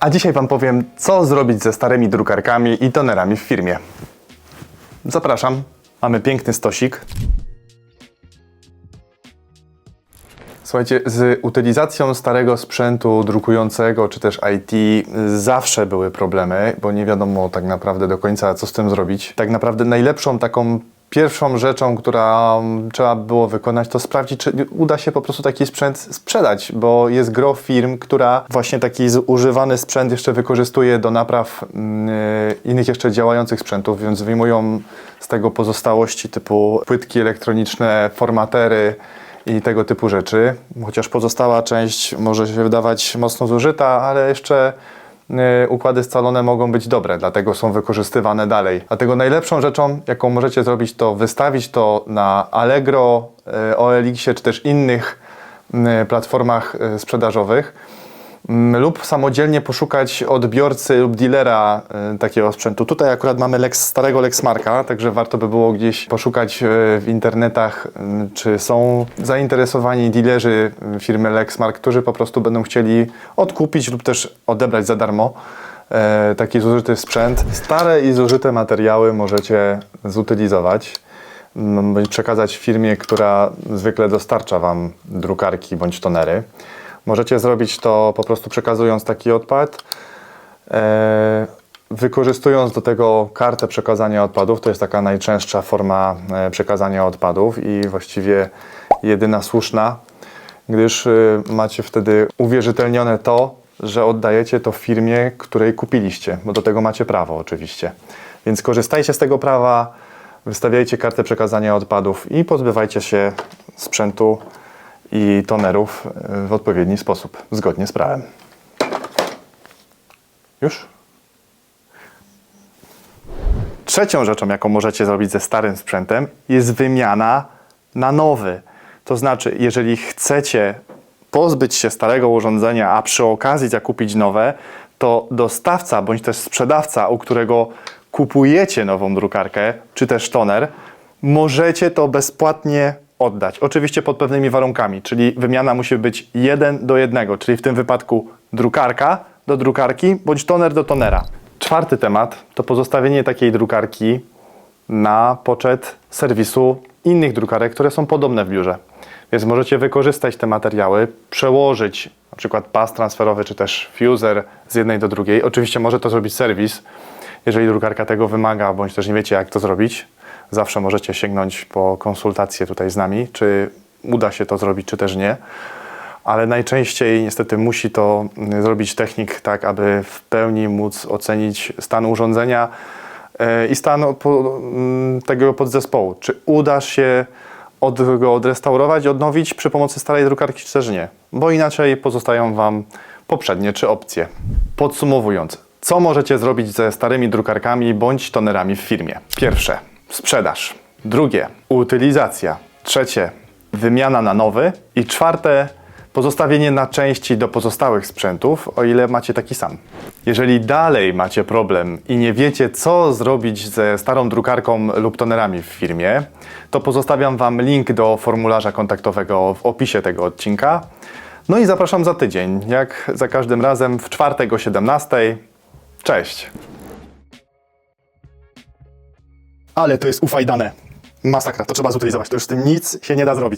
A dzisiaj Wam powiem, co zrobić ze starymi drukarkami i tonerami w firmie. Zapraszam, mamy piękny stosik. Słuchajcie, z utylizacją starego sprzętu drukującego czy też IT zawsze były problemy, bo nie wiadomo tak naprawdę do końca, co z tym zrobić. Tak naprawdę najlepszą taką pierwszą rzeczą, która mm, trzeba było wykonać, to sprawdzić, czy uda się po prostu taki sprzęt sprzedać, bo jest gro firm, która właśnie taki zużywany sprzęt jeszcze wykorzystuje do napraw mm, innych jeszcze działających sprzętów, więc wyjmują z tego pozostałości typu płytki elektroniczne, formatery, i tego typu rzeczy. Chociaż pozostała część może się wydawać mocno zużyta, ale jeszcze układy scalone mogą być dobre, dlatego są wykorzystywane dalej. Dlatego najlepszą rzeczą, jaką możecie zrobić, to wystawić to na Allegro, y, OLX-ie czy też innych y, platformach y, sprzedażowych lub samodzielnie poszukać odbiorcy lub dealera y, takiego sprzętu. Tutaj akurat mamy Lex, starego Lexmarka, także warto by było gdzieś poszukać y, w internetach, y, czy są zainteresowani dealerzy firmy Lexmark, którzy po prostu będą chcieli odkupić lub też odebrać za darmo taki zużyty sprzęt. Stare i zużyte materiały możecie zutylizować mm, bądź przekazać firmie, która zwykle dostarcza Wam drukarki bądź tonery. Możecie zrobić to po prostu przekazując taki odpad, e, wykorzystując do tego kartę przekazania odpadów. To jest taka najczęstsza forma e, przekazania odpadów i właściwie jedyna słuszna, gdyż e, macie wtedy uwierzytelnione to, że oddajecie to firmie, której kupiliście, bo do tego macie prawo oczywiście. Więc korzystajcie z tego prawa, wystawiajcie kartę przekazania odpadów i pozbywajcie się sprzętu i tonerów e, w odpowiedni sposób, zgodnie z prawem. Już? Trzecią rzeczą, jaką możecie zrobić ze starym sprzętem, jest wymiana na nowy. To znaczy, jeżeli chcecie pozbyć się starego urządzenia, a przy okazji zakupić nowe, to dostawca bądź też sprzedawca, u którego kupujecie nową drukarkę czy też toner, możecie to bezpłatnie oddać. Oczywiście pod pewnymi warunkami, czyli wymiana musi być jeden do jednego, czyli w tym wypadku drukarka do drukarki bądź toner do tonera. Czwarty temat to pozostawienie takiej drukarki na poczet serwisu innych drukarek, które są podobne w biurze. Więc możecie wykorzystać te materiały, przełożyć na przykład pas transferowy czy też fuser z jednej do drugiej. Oczywiście może to zrobić serwis, jeżeli drukarka tego wymaga, bądź też nie wiecie jak to zrobić. Zawsze możecie sięgnąć po konsultację tutaj z nami, czy uda się to zrobić, czy też nie. Ale najczęściej niestety musi to mm, zrobić technik tak, aby w pełni móc ocenić stan urządzenia e, i stan mm, tego podzespołu. Czy uda się od, go odrestaurować, odnowić przy pomocy starej drukarki, czy też nie. Bo inaczej pozostają Wam poprzednie trzy opcje. Podsumowując, co możecie zrobić ze starymi drukarkami bądź tonerami w firmie? Pierwsze, sprzedaż. Drugie, utylizacja. Trzecie, wymiana na nowy. I czwarte, pozostawienie na części do pozostałych sprzętów, o ile macie taki sam. Jeżeli dalej macie problem i nie wiecie, co zrobić ze starą drukarką lub tonerami w firmie, to pozostawiam Wam link do formularza kontaktowego w opisie tego odcinka. No i zapraszam za tydzień, jak za każdym razem w czwartek o 17. Cześć! Ale to jest ufajdane. Masakra, to trzeba zutylizować, to już z tym nic się nie da zrobić.